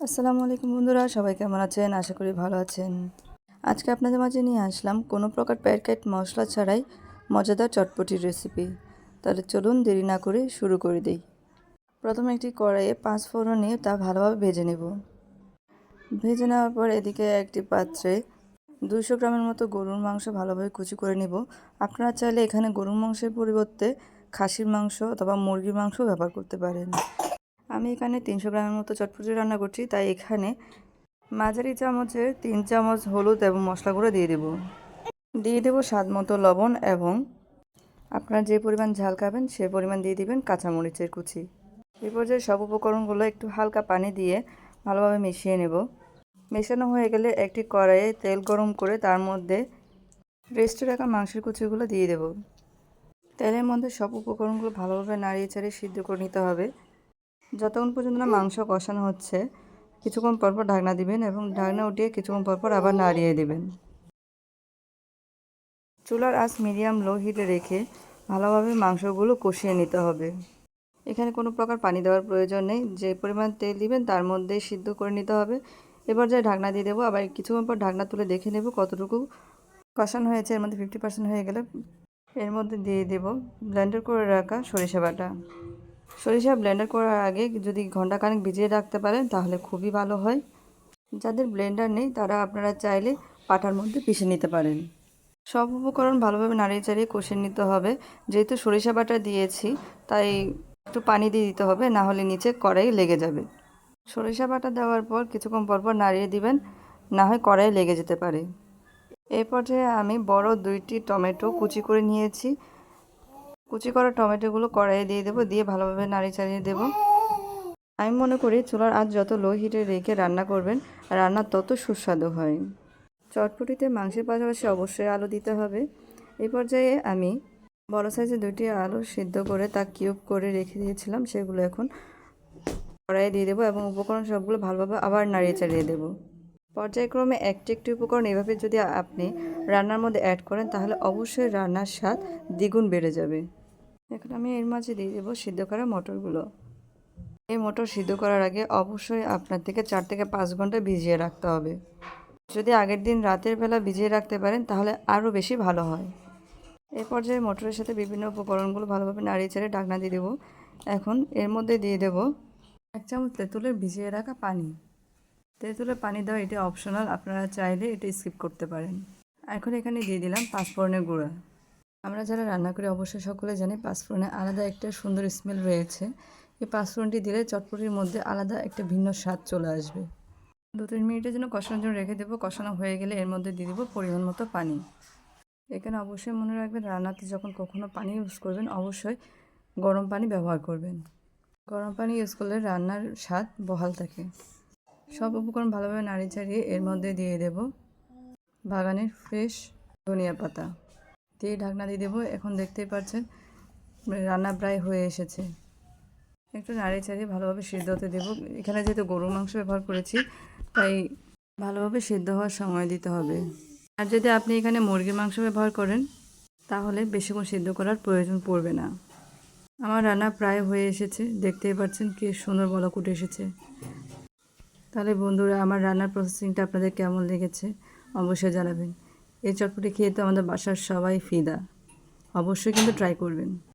আসসালামু আলাইকুম বন্ধুরা, সবাই কেমন আছেন? আশা করি ভালো আছেন। আজকে আপনাদের মাঝে নিয়ে আসলাম কোনো প্রকার প্যাকেট মশলা ছাড়াই মজাদার চটপটির রেসিপি। তাহলে চলুন দেরি না করে শুরু করে দিই। প্রথমে একটি কড়াইয়ে পাঁচ ফোড়ন নিয়ে তা ভালোভাবে ভেজে নেব। ভেজে নেওয়ার পর এদিকে একটি পাত্রে দুশো গ্রামের মতো গরুর মাংস ভালোভাবে কুচি করে নেব। আপনারা চাইলে এখানে গরুর মাংসের পরিবর্তে খাসির মাংস অথবা মুরগির মাংস ব্যবহার করতে পারেন। আমি এখানে তিনশো গ্রামের মতো চটপটি রান্না করছি, তাই এখানে মাঝারি চামচের তিন চামচ হলুদ এবং মশলা গুঁড়ো দিয়ে দেব। দিয়ে দেবো স্বাদ মতো লবণ এবং আপনার যে পরিমাণ ঝাল খাবেন সে পরিমাণ দিয়ে দিবেন কাঁচামরিচের কুচি। এই পর্যায়ে সব উপকরণগুলো একটু হালকা পানি দিয়ে ভালোভাবে মিশিয়ে নেব। মেশানো হয়ে গেলে একটি কড়াইয়ে তেল গরম করে তার মধ্যে রেস্টে রাখা মাংসের কুচিগুলো দিয়ে দেব। তেলের মধ্যে সব উপকরণগুলো ভালোভাবে নাড়িয়ে চাড়িয়ে সিদ্ধ করে নিতে হবে। যতক্ষণ পর্যন্ত না মাংস কষানো হচ্ছে, কিছুক্ষণ পরপর ঢাকনা দিবেন এবং ঢাকনা উঠিয়ে কিছুক্ষণ পরপর আবার নাড়িয়ে দিবেন। চুলার আঁচ মিডিয়াম লো হিটে রেখে ভালোভাবে মাংসগুলো কষিয়ে নিতে হবে। এখানে কোনো প্রকার পানি দেওয়ার প্রয়োজন নেই। যে পরিমাণ তেল দিবেন তার মধ্যে সিদ্ধ করে নিতে হবে। এবার যে ঢাকনা দিয়ে দেবো, আবার কিছুক্ষণ পর ঢাকনা তুলে দেখে নেব কতটুকু কষানো হয়েছে। এর মধ্যে ফিফটি পার্সেন্ট হয়ে গেলে এর মধ্যে দিয়ে দেব ব্লেন্ডার করে রাখা সরিষা বাটা। সরিষা ব্লেন্ডার করার আগে যদি ঘণ্টা খানেক ভিজিয়ে রাখতে পারেন, তাহলে খুবই ভালো হয়। যাদের ব্লেন্ডার নেই, তারা আপনারা চাইলে পাটার মধ্যে পিষে নিতে পারেন। সব উপকরণ ভালোভাবে নাড়িয়ে চাড়িয়ে কষে নিতে হবে। যেহেতু সরিষা বাটা দিয়েছি, তাই একটু পানি দিয়ে দিতে হবে, না হলে নিচে কড়াই লেগে যাবে। সরিষা বাটা দেওয়ার পর কিছুক্ষণ পরপর নাড়িয়ে দিবেন, না হয় কড়াই লেগে যেতে পারে। এই পর্যায়ে আমি বড় দুইটি টমেটো কুচি করে নিয়েছি। কুচি করা টমেটোগুলো কড়াইয়ে দিয়ে দেবো, দিয়ে ভালোভাবে নাড়ি চাড়িয়ে দেবো। আমি মনে করি চুলার আজ যত লো হিটে রেখে রান্না করবেন, রান্না তত সুস্বাদু হয়। চটপটিতে মাংসের পাশাপাশি অবশ্যই আলু দিতে হবে। এই পর্যায়ে আমি বড় সাইজে দুটি আলু সিদ্ধ করে তা কিউব করে রেখে দিয়েছিলাম, সেগুলো এখন কড়াইয়ে দিয়ে দেবো এবং উপকরণ সবগুলো ভালোভাবে আবার নাড়িয়ে চাড়িয়ে দেবো। পর্যায়ক্রমে একটি একটি উপকরণ এভাবে যদি আপনি রান্নার মধ্যে অ্যাড করেন, তাহলে অবশ্যই রান্নার স্বাদ দ্বিগুণ বেড়ে যাবে। এখন আমি এর মাঝে দিয়ে দেবো সিদ্ধ করা মটরগুলো। এই মটর সিদ্ধ করার আগে অবশ্যই আপনার থেকে চার থেকে পাঁচ ঘণ্টা ভিজিয়ে রাখতে হবে। যদি আগের দিন রাতের বেলা ভিজিয়ে রাখতে পারেন, তাহলে আরও বেশি ভালো হয়। এই পর্যায়ে মটরের সাথে বিভিন্ন উপকরণগুলো ভালোভাবে নাড়িয়ে ছেড়ে ঢাকনা দিয়ে দেবো। এখন এর মধ্যে দিয়ে দেবো এক চামচ তেঁতুলের ভিজিয়ে রাখা পানি। তেঁতুলের পানি দেওয়া এটা অপশনাল, আপনারা চাইলে এটা স্কিপ করতে পারেন। এখন এখানে দিয়ে দিলাম পাঁচফোড়নের গুঁড়া। আমরা যারা রান্না করি, অবশ্যই সকলে জানি পাঁচফোড়নে আলাদা একটা সুন্দর স্মেল রয়েছে। এই পাঁচফোড়নটি দিলে চটপটির মধ্যে আলাদা একটা ভিন্ন স্বাদ চলে আসবে। দু তিন মিনিটের জন্য কষানোর জন্য রেখে দেবো। কষানো হয়ে গেলে এর মধ্যে দিয়ে দেবো পরিমাণ মতো পানি। এখানে অবশ্যই মনে রাখবেন, রান্নাতে যখন কখনো পানি ইউজ করবেন, অবশ্যই গরম পানি ব্যবহার করবেন। গরম পানি ইউজ করলে রান্নার স্বাদ বহাল থাকে। সব উপকরণ ভালোভাবে নাড়ি চাড়িয়ে এর মধ্যে দিয়ে দেব বাগানের ফ্রেশ ধনিয়া পাতা। দিয়ে ঢাকনা দিয়ে দেবো। এখন দেখতেই পাচ্ছেন রান্না প্রায় হয়ে এসেছে। একটু নাড়ি চাড়িয়ে ভালোভাবে সিদ্ধ হতে দেবো। এখানে যেহেতু গরুর মাংস ব্যবহার করেছি, তাই ভালোভাবে সিদ্ধ হওয়ার সময় দিতে হবে। আর যদি আপনি এখানে মুরগির মাংস ব্যবহার করেন, তাহলে বেশিক্ষণ সিদ্ধ করার প্রয়োজন পড়বে না। আমার রান্না প্রায় হয়ে এসেছে। দেখতেই পাচ্ছেন কি সুন্দর বলক উঠে এসেছে। তাহলে বন্ধুরা, আমার রান্নার প্রসেসিংটা আপনাদের কেমন লেগেছে অবশ্যই জানাবেন। এই চটপটি খেয়ে তো আমাদের বাসার সবাই ফিদা। অবশ্যই কিন্তু ট্রাই করবেন।